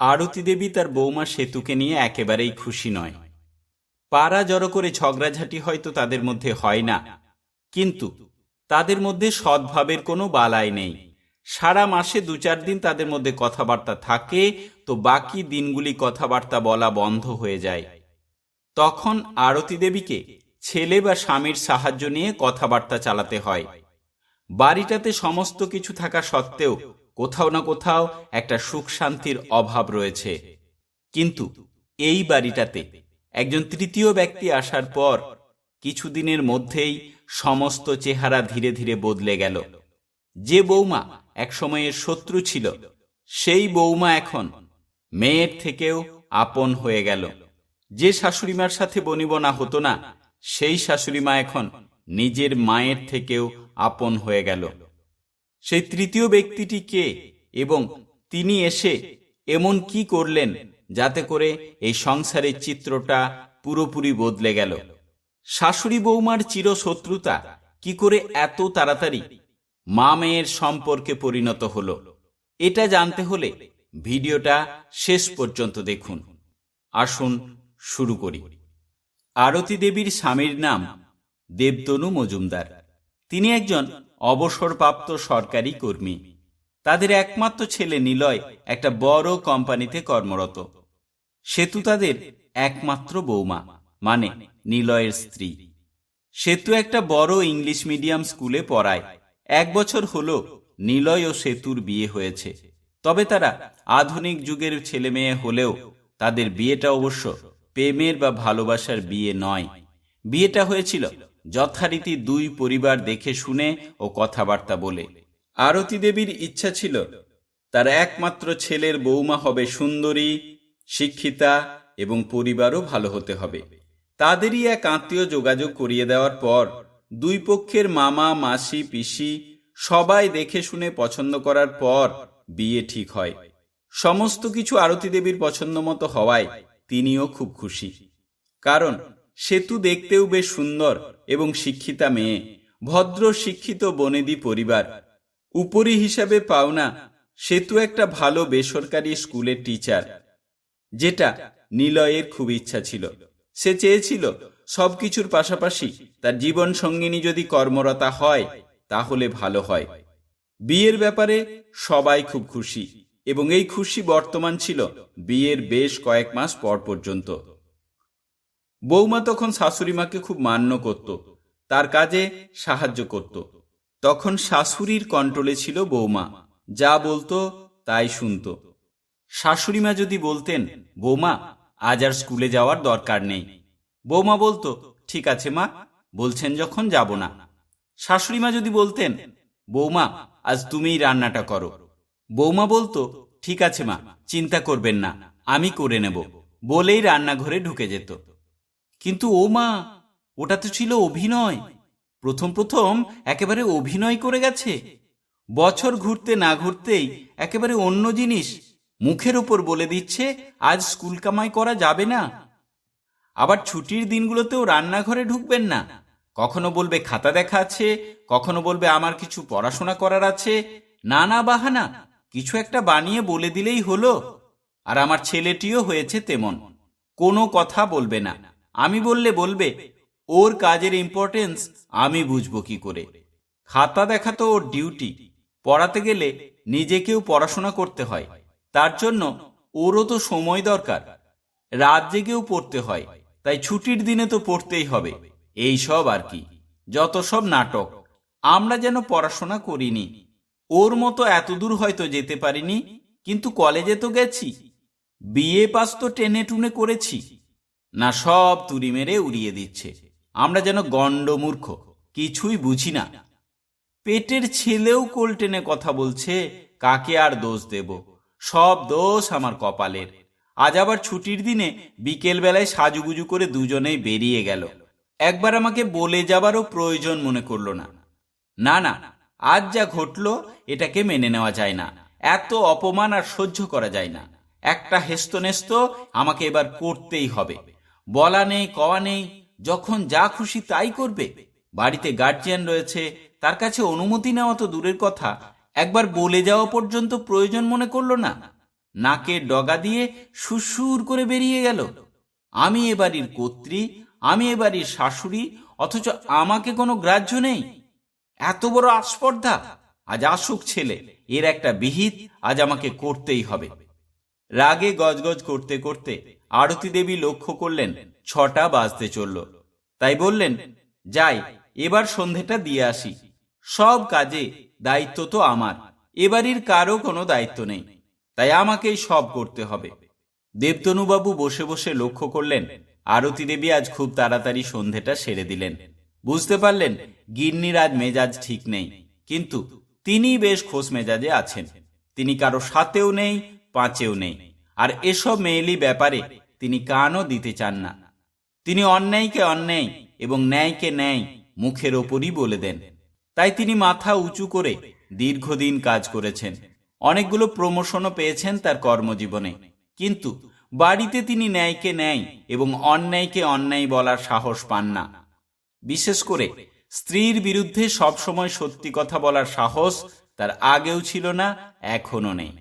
আরতি দেবী তার বৌমা সেতুকে নিয়ে একেবারেই খুশি নয়। পাড়া জড়ো করে ঝগড়াঝাটি হয়তো তাদের মধ্যে হয় না, কিন্তু তাদের মধ্যে সদ্ভাবের কোনো বালাই নেই। সারা মাসে দু চার দিন তাদের মধ্যে কথাবার্তা থাকে, তো বাকি দিনগুলি কথাবার্তা বলা বন্ধ হয়ে যায়। তখন আরতি দেবীকে ছেলে বা স্বামীর সাহায্য নিয়ে কথাবার্তা চালাতে হয়। বাড়িটাতে সমস্ত কিছু থাকা সত্ত্বেও কোথাও না কোথাও একটা সুখ শান্তির অভাব রয়েছে। কিন্তু এই বাড়িটাতে একজন তৃতীয় ব্যক্তি আসার পর কিছুদিনের মধ্যেই সমস্ত চেহারা ধীরে ধীরে বদলে গেল। যে বৌমা এক সময়ের শত্রু ছিল, সেই বৌমা এখন মেয়ের থেকেও আপন হয়ে গেল। যে শাশুড়িমার সাথে বনিবনা হতো না, সেই শাশুড়িমা এখন নিজের মায়ের থেকেও আপন হয়ে গেল। সেই তৃতীয় ব্যক্তিটি কে? এবং তিনি এসে এমন কি করলেন যাতে করে এই সংসারের চিত্রটা পুরোপুরি বদলে গেল? শাশুড়ি বৌমার চিরশত্রুতা কি করে এত তাড়াতাড়ি মা মেয়ের সম্পর্কে পরিণত হলো? এটা জানতে হলে ভিডিওটা শেষ পর্যন্ত দেখুন। আসুন শুরু করি। আরতি দেবীর স্বামীর নাম দেবতনু মজুমদার। তিনি একজন অবসরপ্রাপ্ত সরকারি কর্মী। তাদের একমাত্র ছেলে নিলয় একটা বড় কোম্পানিতে কর্মরত। সেতু তাদের একমাত্র বৌমা মানে নিলয়ের স্ত্রী। সেতু একটা বড় ইংলিশ মিডিয়াম স্কুলে পড়ায়। এক বছর হলো নিলয় ও সেতুর বিয়ে হয়েছে। তবে তারা আধুনিক যুগের ছেলে মেয়ে হলেও তাদের বিয়েটা অবশ্য প্রেমের বা ভালোবাসার বিয়ে নয়। বিয়েটা হয়েছিল যথারীতি দুই পরিবার দেখে শুনে ও কথাবার্তা বলে। আরতি দেবীর ইচ্ছা ছিল, তার একমাত্র ছেলের বৌমা হবে সুন্দরী, শিক্ষিতা এবং পরিবারও ভালো হতে হবে। তাদেরই এক আত্মীয় যোগাযোগ করিয়ে দেওয়ার পর দুই পক্ষের মামা, মাসি, পিসি সবাই দেখে শুনে পছন্দ করার পর বিয়ে ঠিক হয়। সমস্ত কিছু আরতি দেবীর পছন্দ মতো হওয়ায় তিনিও খুব খুশি। কারণ সেতু দেখতেও বেশ সুন্দর এবং শিক্ষিতা মেয়ে, ভদ্র শিক্ষিত বনেদি পরিবার। উপরি হিসাবে পাওনা সেতু একটা ভালো বেসরকারি স্কুলের টিচার যেটা নিলয়ের খুব ইচ্ছা ছিল। সে চেয়েছিল সবকিছুর পাশাপাশি তার জীবন সঙ্গিনী যদি কর্মরতা হয়, তাহলে ভালো হয়। বিয়ের ব্যাপারে সবাই খুব খুশি, এবং এই খুশি বর্তমান ছিল বিয়ের বেশ কয়েক মাস পর পর্যন্ত। বৌমা তখন শাশুড়িমাকে খুব মান্য করত, তার কাজে সাহায্য করত। তখন শাশুড়ির কন্ট্রোলে ছিল বৌমা, যা বলতো তাই শুনত। শাশুড়িমা যদি বলতেন, বৌমা, আজ আর স্কুলে যাওয়ার দরকার নেই। বৌমা বলতো, ঠিক আছে মা, বলছেন যখন যাব না। শাশুড়িমা যদি বলতেন, বৌমা, আজ তুমিই রান্নাটা করো। বৌমা বলতো, ঠিক আছে মা, চিন্তা করবেন না, আমি করে নেব। বলেই রান্নাঘরে ঢুকে যেত। কিন্তু ও মা, ওটা তো ছিল অভিনয়। প্রথম প্রথম একেবারে অভিনয় করে গেছে। বছর ঘুরতে না ঘুরতেই একেবারে অন্য জিনিস মুখের ওপর বলে দিচ্ছে, আজ স্কুল কামাই করা যাবে না। আবার ছুটির দিনগুলোতেও রান্নাঘরে ঢুকবেন না। কখনো বলবে খাতা দেখা আছে, কখনো বলবে আমার কিছু পড়াশোনা করার আছে। নানা বাহানা, কিছু একটা বানিয়ে বলে দিলেই হলো। আর আমার ছেলেটিও হয়েছে তেমন। কোনো কথা বলবে না। আমি বললে বলবে, ওর কাজের ইম্পর্টেন্স আমি বুঝব কি করে? খাতা দেখা তো ওর ডিউটি পড়াতে গেলে নিজেকেও পড়াশোনা করতে হয়। তার জন্য ওরও তো সময় দরকার। রাত জেগেও পড়তে হয়, তাই ছুটির দিনে তো পড়তেই হবে। এই সব আর কি। যত সব নাটক। আমরা যেন পড়াশোনা করিনি। ওর মতো এত দূর হয়তো যেতে পারিনি, কিন্তু কলেজে তো গেছি। বিএ পাস তো টেনে টুনে করেছি। না সব তুড়ি মেরে উড়িয়ে দিচ্ছে। আমরা যেন গণ্ডমূর্খ, কিছুই বুঝি না। পেটের ছেলেও কোল টেনে কথা বলছে, কাকে আর দোষ দেব? সব দোষ আমার কপালের। আজ আবার ছুটির দিনে বিকেল বেলায় সাজুগুজু করে দুজনেই বেরিয়ে গেল। একবার আমাকে বলে যাবারও প্রয়োজন মনে করল না। না না, আজ যা ঘটলো এটাকে মেনে নেওয়া যায় না। এত অপমান আর সহ্য করা যায় না। একটা হেস্তনেস্ত আমাকে এবার করতেই হবে। বলা নেই, কওয়া নেই, যখন যা খুশি তাই করবে। বাড়িতে গার্জিয়ান রয়েছে, তার কাছে অনুমতি নেওয়া তো দূরের কথা। একবার বলে যাওয়া পর্যন্ত প্রয়োজন মনে করল না। নাকে ডগা দিয়ে সুসুর করে বেরিয়ে গেল। আমি এ বাড়ির কর্ত্রী, আমি এ বাড়ির শাশুড়ি, অথচ আমাকে কোনো গ্রাহ্য নেই। এত বড় আস্পর্ধা! আজ আসুক ছেলে, এর একটা বিহিত আজ আমাকে করতেই হবে। রাগে গজগজ করতে করতে আরতি দেবী লক্ষ্য করলেন, ছটা বাজতে চলল। তাই বললেন, যাই, এবার সন্ধেটা দিয়ে আসি। সব কাজে দায়িত্ব তো আমার এবাড়ির কারও কোনো দায়িত্ব নেই, তাই আমাকেই সব করতে হবে। দেবতনুবাবু বসে বসে লক্ষ্য করলেন, আরতি দেবী আজ খুব তাড়াতাড়ি সন্ধেটা সেরে দিলেন। বুঝতে পারলেন, গিন্নির আজ মেজাজ ঠিক নেই, কিন্তু তিনি বেশ খোশ মেজাজে আছেন। তিনি কারও সাথেও নেই, পাঁচেও নেই। আর এসব মেয়েলি ব্যাপারে তিনি কানও দিতে চান না। তিনি অন্যায়কে অন্যায় এবং ন্যায়কে ন্যায় মুখের ওপরই বলে দেন। তাই তিনি মাথা উঁচু করে দীর্ঘদিন কাজ করেছেন। অনেকগুলো প্রমোশনও পেয়েছেন তার কর্মজীবনে। কিন্তু বাড়িতে তিনি ন্যায়কে ন্যায় এবং অন্যায়কে অন্যায় বলার সাহস পান না। বিশেষ করে স্ত্রীর বিরুদ্ধে সবসময় সত্যি কথা বলার সাহস তার আগেও ছিল না এখনও নেই।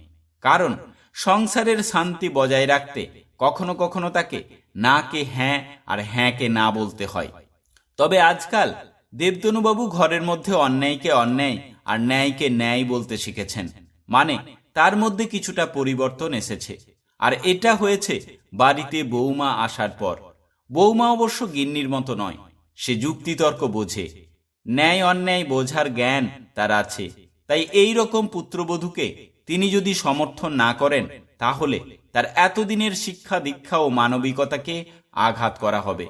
কারণ সংসারের শান্তি বজায় রাখতে কখনো কখনো তাকে না কে হ্যাঁ আর হ্যাঁ কে না বলতে হয়। তবে আজকাল দেবতনুবাবু ঘরের মধ্যে অন্যায়কে অন্যায় আর ন্যায়কে ন্যায় বলতে শিখেছেন। মানে তার মধ্যে কিছুটা পরিবর্তন এসেছে। আর এটা হয়েছে বাড়িতে বৌমা আসার পর। বৌমা অবশ্য গিন্নির মতো নয়, সে যুক্তিতর্ক বোঝে। ন্যায় অন্যায় বোঝার জ্ঞান তার আছে। তাই এই রকম পুত্রবধূকে তিনি যদি সমর্থন না করেন, তাহলে তার এতদিনের শিক্ষা, দীক্ষা ও মানবিকতাকে আঘাত করা হবে।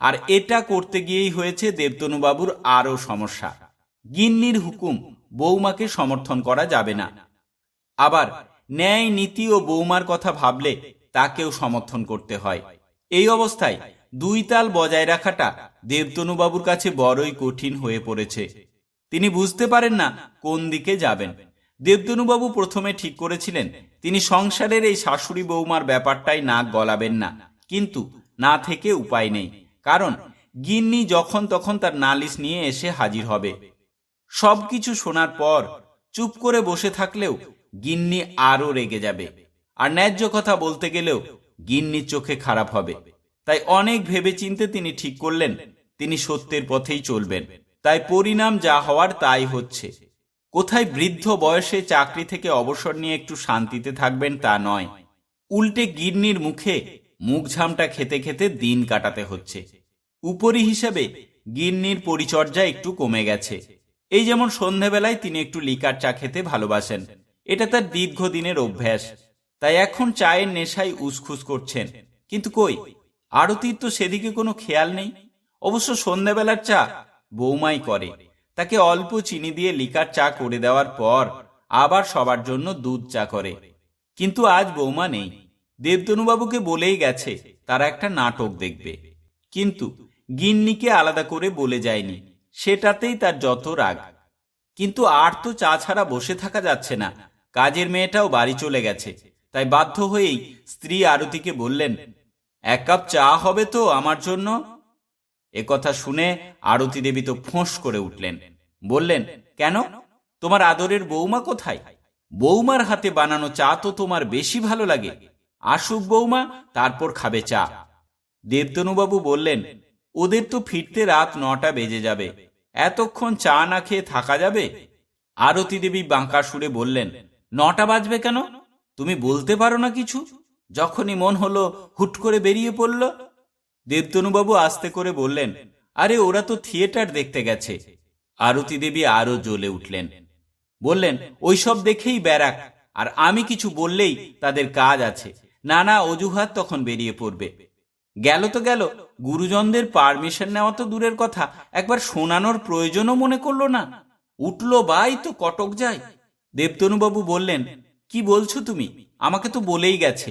আর এটা করতে গিয়েই হয়েছে দেবতনুবাবুর আরও সমস্যা। গিন্নির হুকুম, বৌমাকে সমর্থন করা যাবে না। আবার ন্যায়, নীতি ও বৌমার কথা ভাবলে তাকেও সমর্থন করতে হয়। এই অবস্থায় দুই তাল বজায় রাখাটা দেবতনুবাবুর কাছে বড়ই কঠিন হয়ে পড়েছে। তিনি বুঝতে পারেন না কোন দিকে যাবেন। দেবতনুবাবু প্রথমে ঠিক করেছিলেন, তিনি সংসারের এই শাশুড়ি বৌমার ব্যাপারটাই নাক গলাবেন না। কিন্তু না থেকে উপায় নেই, কারণ গিন্নি যখন তখন তার নালিশ নিয়ে এসে হাজির হবে। সবকিছু শোনার পর চুপ করে বসে থাকলেও গিন্নি আরও রেগে যাবে, আর ন্যায্য কথা বলতে গেলেও গিন্নির চোখে খারাপ হবে। তাই অনেক ভেবেচিন্তে তিনি ঠিক করলেন, তিনি সত্যের পথেই চলবেন। তাই পরিণাম যা হওয়ার তাই হচ্ছে। কোথায় বৃদ্ধ বয়সে চাকরি থেকে অবসর নিয়ে একটু শান্তিতে থাকবেন তা নয়। উল্টে গিন্নির মুখে মুখ ঝামটা খেতে খেতে দিন কাটাতে হচ্ছে। উপরি হিসাবে গিন্নির পরিচর্যা একটু কমে গেছে। এই যেমন সন্ধেবেলায় তিনি একটু লিকার চা খেতে ভালোবাসেন, এটা তার দীর্ঘদিনের অভ্যাস। তাই এখন চায়ের নেশায় উসখুস করছেন। কিন্তু কই, আরতির তো সেদিকে কোনো খেয়াল নেই। অবশ্য সন্ধ্যাবেলার চা বৌমাই করে। তাকে অল্প চিনি দিয়ে লিকার চা করে দেওয়ার পর আবার সবার জন্য দুধ চা করে। কিন্তু আজ বৌমা নেই। দেবতনুবাবুকে বলেই গেছে, তারা একটা নাটক দেখবে। কিন্তু গিন্নিকে আলাদা করে বলে যায়নি, সেটাতেই তার যত রাগ। কিন্তু আর তো চা ছাড়া বসে থাকা যাচ্ছে না। কাজের মেয়েটাও বাড়ি চলে গেছে। তাই বাধ্য হয়েই স্ত্রী আরতিকে বললেন, এক কাপ চা হবে তো আমার জন্য? কথা শুনে আরতি দেবী তো ফোঁস করে উঠলেন। বললেন, কেন? তোমার আদরের বৌমা কোথায়? বৌমার হাতে বানানো চা তো তোমার বেশি ভালো লাগে। আসুক বৌমা, তারপর খাবে চা। দেবতনুবাবু বললেন, ওদের তো ফিরতে রাত নটা বেজে যাবে। এতক্ষণ চা না খেয়ে থাকা যাবে? আরতি দেবী বাঁকা সুরে বললেন, নটা বাজবে কেন? তুমি বলতে পারো না কিছু। যখনই মন হলো, হুট করে বেরিয়ে পড়ল। দেবতনুবাবু আস্তে করে বললেন, আরে, ওরা তো থিয়েটার দেখতে গেছে। আরতি দেবী আরও জ্বলে উঠলেন। বললেন, ওইসব দেখেই ব্যারাক, আর আমি কিছু বললেই তাদের কাজ আছে। নানা অজুহাত তখন বেরিয়ে পড়বে। গেল তো গেল, গুরুজনদের পারমিশন নেওয়া তো দূরের কথা, একবার শোনানোর প্রয়োজনও মনে করল না। উঠল বাই তো কটক যায় দেবতনুবাবু বললেন, কি বলছো তুমি? আমাকে তো বলেই গেছে।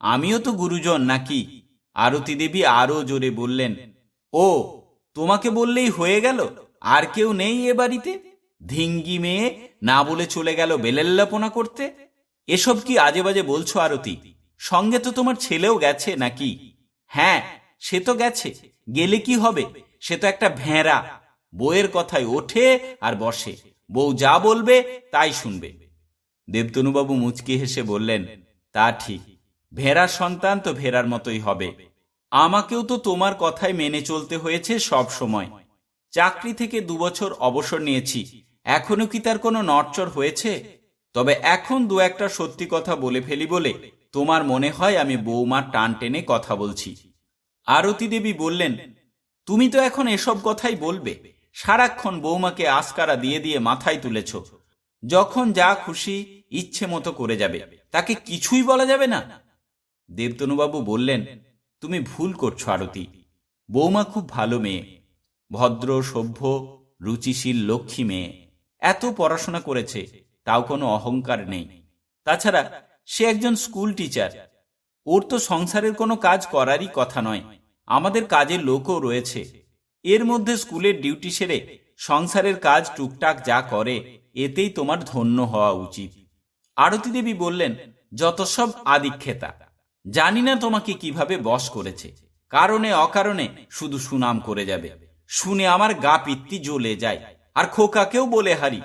আমিও তো গুরুজন নাকি? আরতি দেবী আরও জোরে বললেন, ও, তোমাকে বললেই হয়ে গেল? আর কেউ নেই এ বাড়িতে? ধিঙ্গি মেয়ে, না বলে চলে গেল বেলেল্লাপনা করতে? এসব কি আজে বাজে বলছো আরতি? সঙ্গে তো তোমার ছেলেও গেছে নাকি? হ্যাঁ সে তো গেছে। গেলে কি হবে? সে তো একটা ভেড়া। বউয়ের কথায় ওঠে আর বসে। বউ যা বলবে তাই শুনবে। দেবতনুবাবু মুচকি হেসে বললেন, তা ঠিক। ভেড়ার সন্তান তো ভেড়ার মতোই হবে। আমাকেও তো তোমার কথায় মেনে চলতে হয়েছে সব সময়। চাকরি থেকে দুবছর অবসর নিয়েছি। এখনও কি তার কোনো নড়চড় হয়েছে? তবে এখন দু একটা সত্যি কথা বলে ফেলি বলে তোমার মনে হয় আমি বৌমার টান টেনে কথা বলছি। আরতি দেবী বললেন, তুমি তো এখন এসব কথাই বলবে। সারাক্ষণ বৌমাকে আসকারা দিয়ে দিয়ে মাথায় তুলেছ। যখন যা খুশি ইচ্ছে মতো করে যাবে। তাকে কিছুই বলা যাবে না। দেবতনুবাবু বললেন, তুমি ভুল করছ, আরতি। বৌমা খুব ভালো মেয়ে। ভদ্র, সভ্য, রুচিশীল লক্ষ্মী মেয়ে। এত পড়াশোনা করেছে, তাও কোনো অহংকার নেই। তাছাড়া সে একজন স্কুল টিচার। ওর তো সংসারের কোনো কাজ করারই কথা নয়। আমাদের কাজের লোকও রয়েছে। এর মধ্যে স্কুলের ডিউটি সেরে সংসারের কাজ টুকটাক যা করে, এতেই তোমার ধন্য হওয়া উচিত। আরতি দেবী বললেন, যত সব আদিক্ষেতা। জানি না তোমাকে কীভাবে বশ করেছে। কারণে, অকারণে শুধু সুনাম করে যাবে। শুনে আমার গা পিত্তি জ্বলে যায়। আর খোকাকেও বলে, হারি,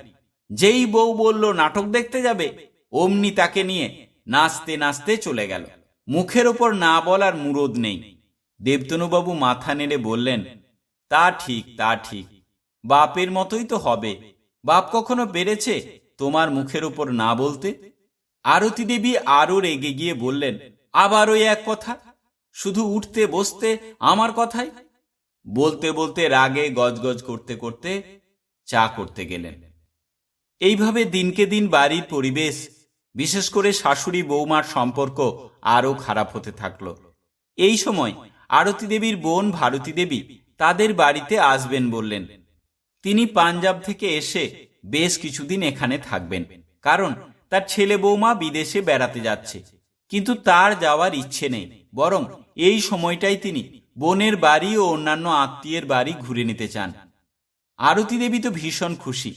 যেই বউ বলল নাটক দেখতে যাবে, অমনি তাকে নিয়ে নাচতে নাচতে চলে গেল। মুখের ওপর না বলার মুরদ নেই। দেবতনুবাবু মাথা নেড়ে বললেন, তা ঠিক তা ঠিক। বাপের মতোই তো হবে। বাপ কখনো পেরেছে তোমার মুখের ওপর না বলতে? আরতি দেবী আরও রেগে গিয়ে বললেন আবার ওই এক কথা? শুধু উঠতে, বসতে আমার কথাই? বলতে বলতে রাগে গজগজ করতে করতে চা করতে গেলেন। এইভাবে দিনকে দিন বাড়ির পরিবেশ, বিশেষ করে শাশুড়ি বৌমার সম্পর্ক আরও খারাপ হতে থাকল। এই সময় আরতি দেবীর বোন ভারতী দেবী তাদের বাড়িতে আসবেন বললেন। তিনি পাঞ্জাব থেকে এসে বেশ কিছুদিন এখানে থাকবেন, কারণ তার ছেলে বৌমা বিদেশে বেড়াতে যাচ্ছে। কিন্তু তার যাওয়ার ইচ্ছে নেই, বরং এই সময়টাই তিনি বোনের বাড়ি ও অন্যান্য আত্মীয়ের বাড়ি ঘুরে নিতে চান। আরতি দেবী তো ভীষণ খুশি,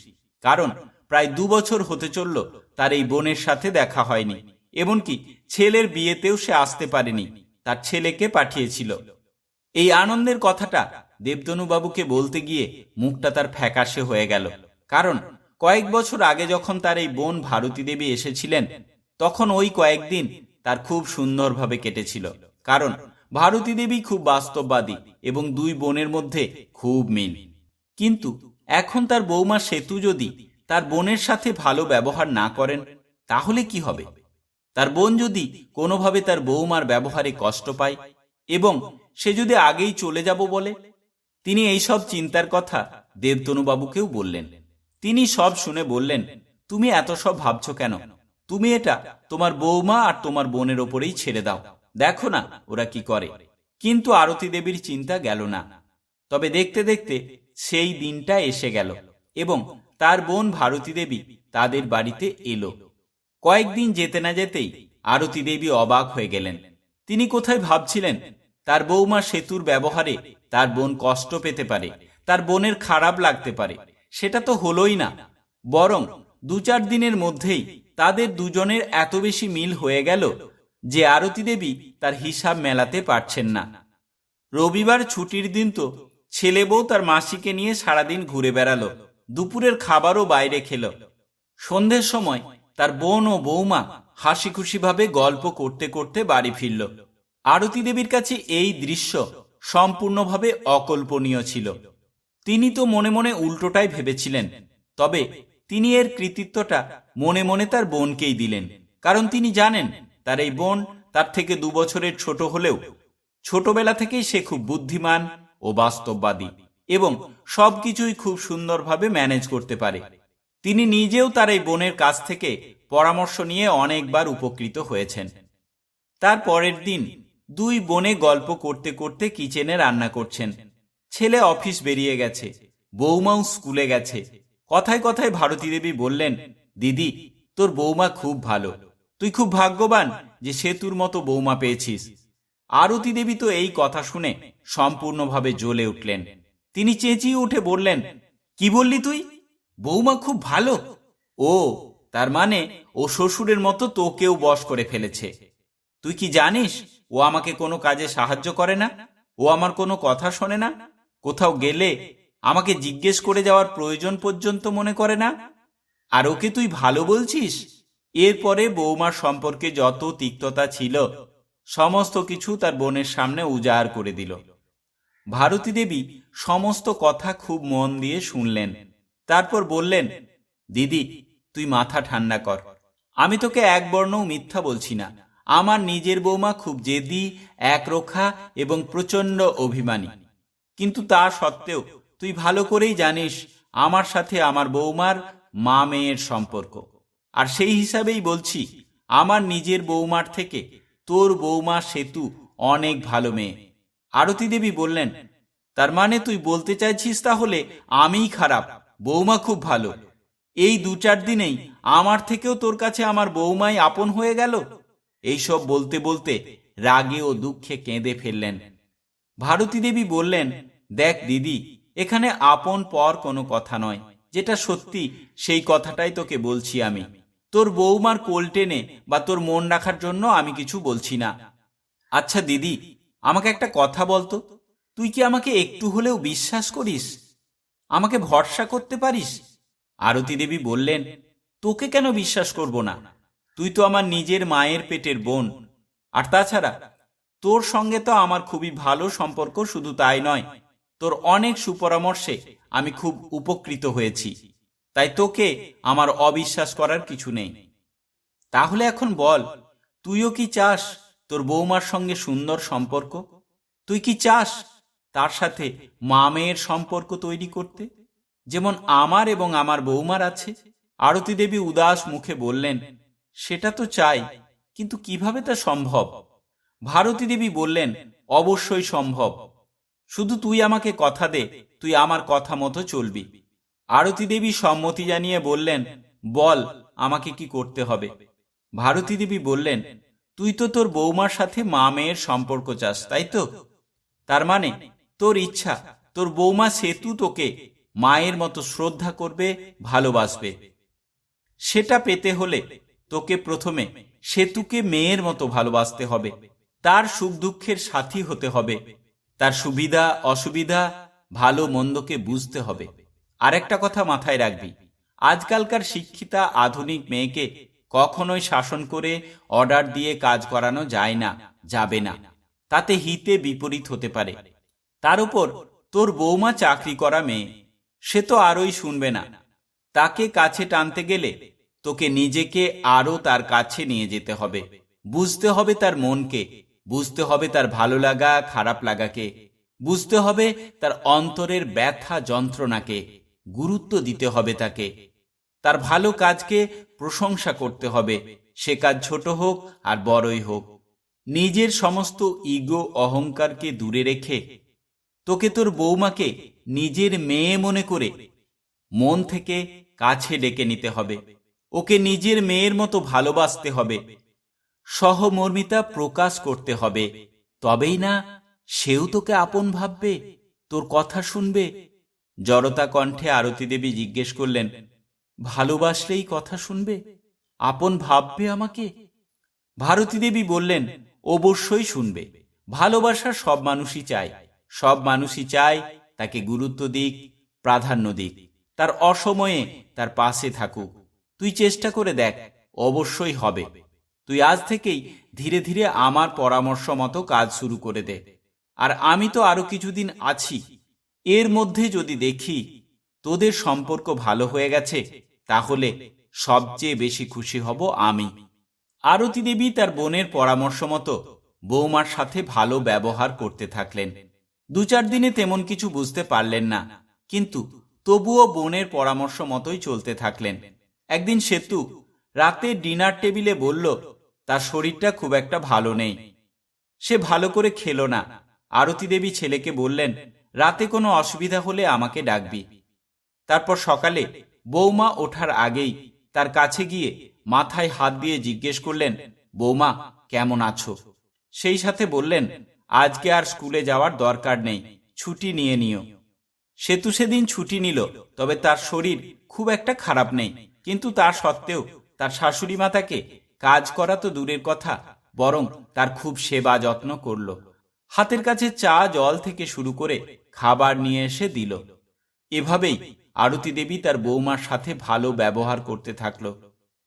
কারণ প্রায় দু বছর হতে চলল তার এই বোনের সাথে দেখা হয়নি, এমনকি ছেলের বিয়েতেও সে আসতে পারেনি, তার ছেলেকে পাঠিয়েছিল। এই আনন্দের কথাটা দেবতনুবাবুকে বলতে গিয়ে মুখটা তার ফ্যাকাশে হয়ে গেল, কারণ কয়েক বছর আগে যখন তার এই বোন ভারতী দেবী এসেছিলেন, তখন ওই কয়েকদিন তার খুব সুন্দরভাবে কেটেছিল, কারণ ভারতী দেবী খুব বাস্তববাদী এবং দুই বোনের মধ্যে খুব মিল। কিন্তু এখন তার বৌমা সেতু যদি তার বোনের সাথে ভালো ব্যবহার না করেন, তাহলে কি হবে? তার বোন যদি কোনোভাবে তার বৌমার ব্যবহারে কষ্ট পায় এবং সে যদি আগেই চলে যাব বলে? তিনি এইসব চিন্তার কথা দেবতনুবাবুকেও বললেন। তিনি সব শুনে বললেন, তুমি এত সব ভাবছ কেন? তুমি এটা তোমার বৌমা আর তোমার বোনের ওপরেই ছেড়ে দাও। দেখো না ওরা কি করে। কিন্তু আরতি দেবীর চিন্তা গেল না। তবে দেখতে দেখতে সেই দিনটা এসে গেল এবং তার বোন ভারতী দেবী তাদের বাড়িতে এলো। কয়েকদিন যেতে না যেতেই আরতি দেবী অবাক হয়ে গেলেন। তিনি কোথায় ভাবছিলেন, তার বৌমা সেতুর ব্যবহারে তার বোন কষ্ট পেতে পারে, তার বোনের খারাপ লাগতে পারে, সেটা তো হলোই না। বরং দু চার দিনের মধ্যেই তাদের দুজনের এত বেশি মিল হয়ে গেল যে আরতি দেবী তার হিসাব মেলাতে পারছেন না। রবিবার ছুটির দিন তো ছেলে বউ তার মাসিকে নিয়ে সারাদিন ঘুরে বেড়ালো, দুপুরের খাবারও বাইরে খেল। সন্ধ্যের সময় তার বোন ও বৌমা হাসি খুশিভাবে গল্প করতে করতে বাড়ি ফিরল। আরতি দেবীর কাছে এই দৃশ্য সম্পূর্ণভাবে অকল্পনীয় ছিল। তিনি তো মনে মনে উল্টোটাই ভেবেছিলেন, তবে তিনি এর কৃতিত্বটা মনে মনে তার বোনকেই দিলেন, কারণ তিনি জানেন তার এই বোন তার থেকে দু বছরের ছোট হলেও ছোটবেলা থেকেই সে খুব বুদ্ধিমান ও বাস্তববাদী এবং সবকিছুই খুব সুন্দরভাবে ম্যানেজ করতে পারে। তিনি নিজেও তার এই বোনের কাছ থেকে পরামর্শ নিয়ে অনেকবার উপকৃত হয়েছেন। তার পরের দিন দুই বোনে গল্প করতে করতে কিচেনে রান্না করছেন। ছেলে অফিস বেরিয়ে গেছে, বৌমাও স্কুলে গেছে। কথায় কথায় ভারতী দেবী বললেন, দিদি, তোর বৌমা খুব ভালো। তুই খুব ভাগ্যবান যে সেতুর মতো বৌমা পেয়েছিস। আরতি দেবী তো এই কথা শুনে সম্পূর্ণভাবে জ্বলে উঠলেন। তিনি চেঁচিয়ে উঠে বললেন, কি বললি তুই? বৌমা খুব ভালো। ও, তার মানে ও শ্বশুরের মতো তোকেও বশ করে ফেলেছে। তুই কি জানিস, ও আমাকে কোনো কাজে সাহায্য করে না? ও আমার কোনো কথা শোনে না? কোথাও গেলে আমাকে জিজ্ঞেস করে যাওয়ার প্রয়োজন পর্যন্ত মনে করে না? আর ওকে তুই ভালো বলছিস? এরপরে বৌমার সম্পর্কে যত তিক্ততা ছিল, সমস্ত কিছু তার বোনের সামনে উজাড় করে দিল। ভারতী দেবী সমস্ত কথা খুব মন দিয়ে শুনলেন। তারপর বললেন, দিদি, তুই মাথা ঠান্ডা কর। আমি তোকে এক বর্ণও মিথ্যা বলছি না। আমার নিজের বৌমা খুব জেদি, একরোখা এবং প্রচণ্ড অভিমানী। কিন্তু তা সত্ত্বেও তুই ভালো করেই জানিস আমার সাথে আমার বৌমার মা মেয়ের সম্পর্ক। আর সেই হিসাবেই বলছি, আমার নিজের বৌমার থেকে তোর বৌমা সেতু অনেক ভালো মেয়ে। আরতি দেবী বললেন, তার মানে তুই বলতে চাইছিস তাহলে আমিই খারাপ, বৌমা খুব ভালো। এই দু চার দিনেই আমার থেকেও তোর কাছে আমার বৌমাই আপন হয়ে গেল? এইসব বলতে বলতে রাগে ও দুঃখে কেঁদে ফেললেন। ভারতী দেবী বললেন, দেখ দিদি, এখানে আপন পর কোনো কথা নয়, যেটা সত্যি সেই কথাটাই তোকে বলছি আমি। তোর বৌমার কোল টেনে বা তোর মন রাখার জন্য আমি কিছু বলছি না। আচ্ছা দিদি, আমাকে একটা কথা বলতো তুই কি আমাকে একটু হলেও বিশ্বাস করিস? আমাকে ভরসা করতে পারিস? আরতি দেবী বললেন, তোকে কেন বিশ্বাস করব না? তুই তো আমার নিজের মায়ের পেটের বোন। আর তাছাড়া, তোর সঙ্গে তো আমার খুবই ভালো সম্পর্ক শুধু তাই নয়, তোর অনেক সুপরামর্শে আমি খুব উপকৃত হয়েছি। তাই তোকে আমার অবিশ্বাস করার কিছু নেই। তাহলে এখন বল, তুইও কি চাস তোর বৌমার সঙ্গে সুন্দর সম্পর্ক? তুই কি চাস তার সাথে মা মেয়ের সম্পর্ক তৈরি করতে? যেমন আমার এবং আমার বৌমার আছে। আরতি দেবী উদাস মুখে বললেন, সেটা তো চাই, কিন্তু কীভাবে তা সম্ভব? ভারতী দেবী বললেন, অবশ্যই সম্ভব। শুধু তুই আমাকে কথা দে, তুই আমার কথা মতো চলবি। আরতি দেবী সম্মতি জানিয়ে বললেন, বল, আমাকে কি করতে হবে? ভারতী দেবী বললেন, তুই তো তোর বৌমার সাথে মা মেয়ের সম্পর্ক চাস, তাই তো? তার মানে তোর ইচ্ছা, তোর বৌমা সেতু তোকে মায়ের মতো শ্রদ্ধা করবে, ভালোবাসবে। সেটা পেতে হলে তোকে প্রথমে সেতুকে মেয়ের মতো ভালোবাসতে হবে। তার সুখ দুঃখের সাথী হতে হবে। তার সুবিধা, অসুবিধা, ভালো মন্দকে বুঝতে হবে। আরেকটা কথা মাথায় রাখবি। আজকালকার শিক্ষিতা আধুনিক মেয়েকে কখনোই শাসন করে অর্ডার দিয়ে কাজ করানো যায় না, যাবে না। তাতে হিতে বিপরীত হতে পারে। তার উপর তোর বৌমা চাকরি করা মেয়ে, সে তো আরোই শুনবে না। তাকে কাছে টানতে গেলে তোকে নিজেকে আরও তার কাছে নিয়ে যেতে হবে। বুঝতে হবে তার মনকে, বুঝতে হবে তার ভালো লাগা, খারাপ লাগাকে, বুঝতে হবে তার অন্তরের ব্যথা যন্ত্রণাকে। গুরুত্ব দিতে হবে তাকে। তার ভালো কাজকে প্রশংসা করতে হবে। সে কাজ ছোট হোক আর বড়ই হোক। নিজের সমস্ত ইগো অহংকারকে দূরে রেখে তোকে তোর বৌমাকে নিজের মেয়ে মনে করে মন থেকে কাছে ডেকে নিতে হবে। ওকে নিজের মেয়ের মতো ভালোবাসতে হবে। সহমর্মিতা প্রকাশ করতে হবে। তবেই না, সেও তোকে আপন ভাববে, তোর কথা শুনবে জড়তা কণ্ঠে আরতি দেবী জিজ্ঞেস করলেন, ভালোবাসলেই কথা শুনবে? আপন ভাববে আমাকে? ভারতী দেবী বললেন, অবশ্যই শুনবে। ভালোবাসা সব মানুষই চায়। সব মানুষই চায় তাকে গুরুত্ব দিক, প্রাধান্য দিক। তার অসময়ে তার পাশে থাকুক। তুই চেষ্টা করে দেখ, অবশ্যই হবে। তুই আজ থেকেই ধীরে ধীরে আমার পরামর্শ মতো কাজ শুরু করে দে। আর আমি তো আরও কিছুদিন আছি। এর মধ্যে যদি দেখি তোদের সম্পর্ক ভালো হয়ে গেছে, তাহলে সবচেয়ে বেশি খুশি হব আমি। আরতি দেবী তার বোনের পরামর্শ মতো বৌমার সাথে ভালো ব্যবহার করতে থাকলেন। দু চার দিনে তেমন কিছু বুঝতে পারলেন না, কিন্তু তবুও বোনের পরামর্শ মতোই চলতে থাকলেন। একদিন সেতু রাতে ডিনার টেবিলে বলল, তার শরীরটা খুব একটা ভালো নেই। সে ভালো করে খেলো না। আরতি দেবী ছেলেকে বললেন রাতে কোনো অসুবিধা হলে আমাকে ডাকবি। তারপর সকালে বৌমা ওঠার আগেই তার কাছে গিয়ে মাথায় হাত দিয়ে জিজ্ঞেস করলেন, বৌমা, কেমন আছো? সেই সাথে বললেন, আজকে আর স্কুলে যাওয়ার দরকার নেই, ছুটি নিয়ে নিও। সেতু সেদিন ছুটি নিল, তবে তার শরীর খুব একটা খারাপ নেই। কিন্তু তার সত্ত্বেও তার শাশুড়ি মাতাকে কাজ করা তো দূরের কথা, বরং তার খুব সেবা যত্ন করল। হাতের কাছে চা জল থেকে শুরু করে খাবার নিয়ে এসে দিল। এভাবেই আরতি দেবী তার বৌমার সাথে ভালো ব্যবহার করতে থাকল।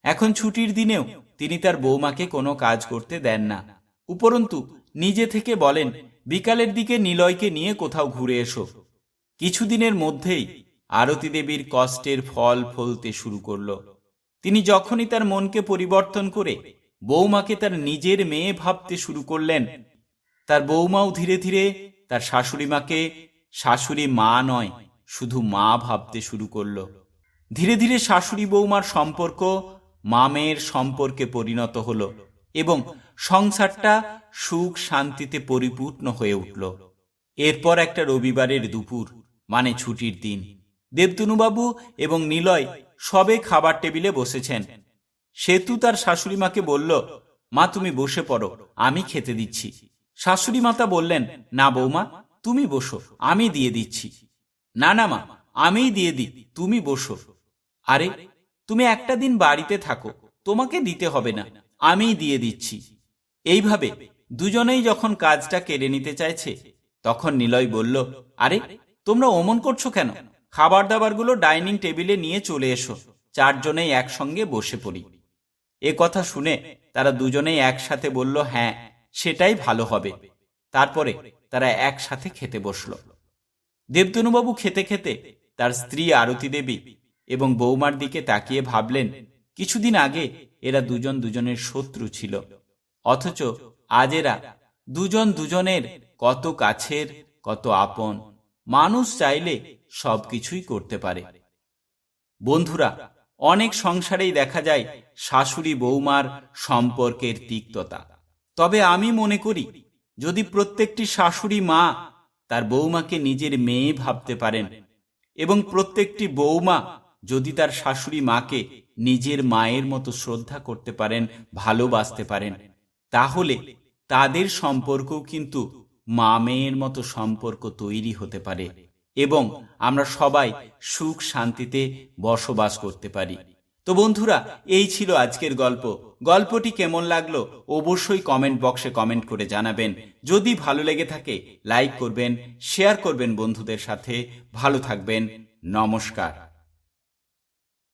এখন ছুটির দিনেও তিনি তার বৌমাকে কোনো কাজ করতে দেন না। উপরন্তু নিজে থেকে বলেন, বিকালের দিকে নিলয়কে নিয়ে কোথাও ঘুরে এসো। কিছুদিনের মধ্যেই আরতি দেবীর কষ্টের ফল ফলতে শুরু করল। তিনি যখনই তার মনকে পরিবর্তন করে বৌমাকে তার নিজের মেয়ে ভাবতে শুরু করলেন তার বৌমাও ধীরে ধীরে তার শাশুড়ি মাকে, শাশুড়ি মা নয়, শুধু মা ভাবতে শুরু করল। ধীরে ধীরে শাশুড়ি বৌমার সম্পর্ক মা মেয়ের সম্পর্কে পরিণত হলো এবং সংসারটা সুখ শান্তিতে পরিপূর্ণ হয়ে উঠল। এরপর একটা রবিবারের দুপুর মানে ছুটির দিন। দেবতনুবাবু এবং নিলয় সবে খাবার টেবিলে বসেছেন। সেতু তার শাশুড়ি মাকে বলল, মা, তুমি বসে পড়ো, আমি খেতে দিচ্ছি। শাশুড়ি মাতা বললেন, না বৌমা, তুমি বসো, আমি দিয়ে দিচ্ছি। না না মা, আমিই দিয়ে দিই, তুমি বসো। আরে, তুমি একটা দিন বাড়িতে থাকো, তোমাকে দিতে হবে না, আমিই দিয়ে দিচ্ছি। এইভাবে দুজনেই যখন কাজটা কেড়ে নিতে চাইছে, তখন নিলয় বলল, আরে, তোমরা অমন করছ কেন? খাবার দাবারগুলো ডাইনিং টেবিলে নিয়ে চলে এসো, চারজনেই একসঙ্গে বসে পড়ি। এ কথা শুনে তারা দুজনেই একসাথে বলল হ্যাঁ সেটাই ভালো হবে। তারপরে তারা একসাথে খেতে বসল। দেবতনুবাবু খেতে খেতে তার স্ত্রী আরতি দেবী এবং বৌমার দিকে তাকিয়ে ভাবলেন, কিছুদিন আগে এরা দুজন দুজনের শত্রু ছিল, অথচ আজ এরা দুজন দুজনের কত কাছের, কত আপন, মানুষ চাইলে সবকিছুই করতে পারে। বন্ধুরা, অনেক সংসারেই দেখা যায় শাশুড়ি বৌমার সম্পর্কের তিক্ততা। তবে আমি মনে করি, যদি প্রত্যেকটি শাশুড়ি মা তার বৌমাকে নিজের মেয়ে ভাবতে পারেন এবং প্রত্যেকটি বৌমা যদি তার শাশুড়ি মাকে নিজের মায়ের মতো শ্রদ্ধা করতে পারেন, ভালোবাসতে পারেন, তাহলে তাদের সম্পর্কও কিন্তু মা মেয়ের মতো সম্পর্ক তৈরি হতে পারে এবং আমরা সবাই সুখ শান্তিতে বসবাস করতে পারি। তো বন্ধুরা, এই ছিল আজকের গল্প। গল্পটি কেমন লাগল অবশ্যই কমেন্ট বক্সে কমেন্ট করে জানাবেন। যদি ভালো লেগে থাকে লাইক করবেন শেয়ার করবেন বন্ধুদের সাথে। ভালো থাকবেন। নমস্কার।